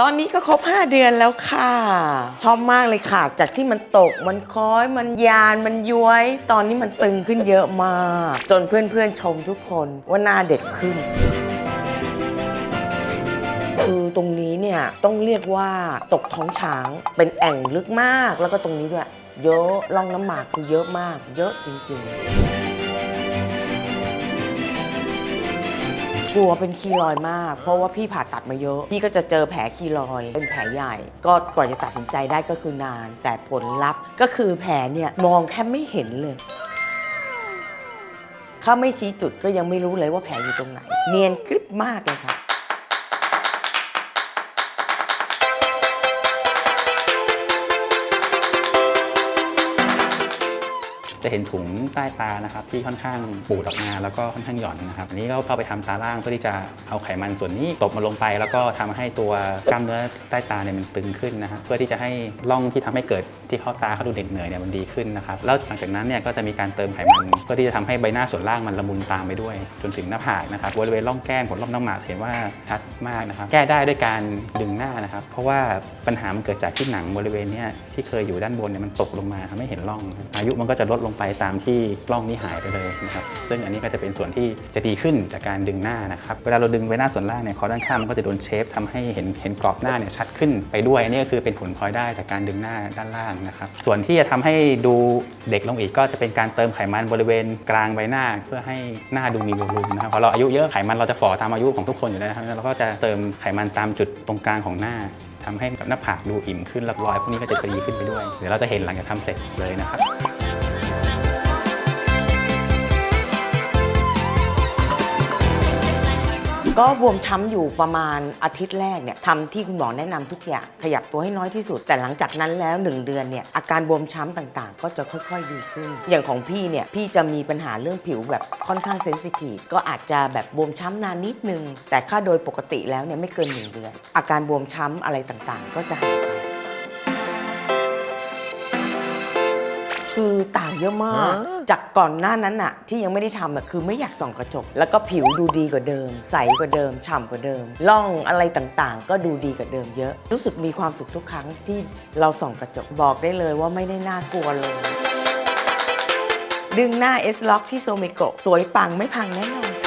ตอนนี้ก็ครบ 5 เดือนแล้วค่ะ ชอบมากเลยค่ะ จากที่มันตกมันคล้อยมันยานมันย้วย ตอนนี้มันตึงขึ้นเยอะมาก จนเพื่อนๆชมทุกคนว่าหน้าเด็กขึ้นคือตรงนี้เนี่ยต้องเรียกว่าตกท้องช้างเป็นแอ่งลึกมาก แล้วก็ตรงนี้ด้วย เยอะร่องน้ำหมากคือเยอะมาก เยอะจริงๆ กลัวเป็นคีรอยมาก เพราะว่าพี่ผ่าตัดมาเยอะ พี่ก็จะเจอแผลคีรอยเป็นแผลใหญ่ ก็กว่าจะตัดสินใจได้ก็คือนาน แต่ผลลัพธ์ก็คือแผลเนี่ยมองแทบไม่เห็นเลยถ้าไม่ชี้จุดก็ยังไม่รู้เลยว่าแผลอยู่ตรงไหน เนียนกริบมากเลยค่ะ จะเห็นถุงใต้ตานะครับที่ค่อนข้างปูดออกมาแล้วก็ค่อนข้างหย่อนนะครับอันนี้ก็เข้าไปทำตาล่างเพื่อที่จะเอาไขมันส่วนนี้ตบมาลงไป แล้วก็ทำให้ตัวกล้ามเนื้อใต้ตาเนี่ยมันตึงขึ้นนะครับเพื่อที่จะให้ร่องที่ทำให้เกิดที่เข้าตาเขาดูเหน็ดเหนื่อยเนี่ยมันดีขึ้นนะครับแล้วหลังจากนั้นเนี่ยก็จะมีการเติมไขมันเพื่อที่จะทำให้ใบหน้าส่วนล่างมันละมุนตามไปด้วย จนถึงหน้าผากนะครับบริเวณร่องแก้มของร่องน้ำหมากเห็นว่าชัดมากนะครับแก้ได้ด้วยการดึงหน้านะครับ เพราะว่าปัญหามันเกิดจากที่หนังบริเวณเนี้ยที่เคยอยู่ด้านบนเนี่ยมันตกลงมาทำให้เห็นร่อง อายุมันก็จะลดลงไปตามที่ร่องนี้หายไปเลยนะครับซึ่งอันนี้ก็จะเป็นส่วนที่จะดีขึ้นจากการดึงหน้านะครับเวลาเราดึงใบหน้าส่วนล่างเนี่ยคอด้านข้างมันก็จะโดนเชฟทำให้เห็นเห็นกรอบหน้าเนี่ยชัดขึ้นไปด้วยอันนี้ก็คือเป็นผลพลอยได้จากการดึงหน้าด้านล่างนะครับส่วนที่จะทำให้ดูเด็กลงอีกก็จะเป็นการเติมไขมันบริเวณกลางใบหน้า เพื่อให้หน้าดูมีวอลลุ่มนะครับพอเราอายุเยอะไขมันเราจะฝ่อตามอายุของทุกคนอยู่แล้วนะครับเราก็จะเติมไขมันตามจุดตรงกลางของหน้าทำให้หน้าผากดูอิ่มขึ้นรับรอยพวกนี้ก็จะดีขึ้นไปด้วย เดี๋ยวเราจะเห็นหลังจากทำเสร็จเลยนะครับ ก็บวมช้ำอยู่ประมาณอาทิตย์แรกเนี่ยทำที่คุณหมอแนะนำทุกอย่างขยับตัวให้น้อยที่สุด แต่หลังจากนั้นแล้ว 1 เดือนเนี่ยอาการบวมช้ำต่างๆ ก็จะค่อยๆดีขึ้น อย่างของพี่เนี่ยพี่จะมีปัญหาเรื่องผิวแบบค่อนข้างเซนซิทีฟก็อาจจะแบบบวมช้ำนานนิดนึง แต่ค่าโดยปกติแล้วเนี่ยไม่เกิน 1 เดือน อาการบวมช้ำอะไรต่างๆ ก็จะหายไป คือต่างเยอะมาก จากก่อนหน้านั้นอะที่ยังไม่ได้ทำอะคือไม่อยากส่องกระจก แล้วก็ผิวดูดีกว่าเดิม ใสกว่าเดิมฉ่ำกว่าเดิมร่องอะไรต่างๆ ก็ดูดีกว่าเดิมเยอะ รู้สึกมีความสุขทุกครั้งที่เราส่องกระจกบอกได้เลยว่าไม่ได้น่ากลัวเลย ดึงหน้า S Lock ที่โซเมโกะสวยปังไม่พังแน่นอน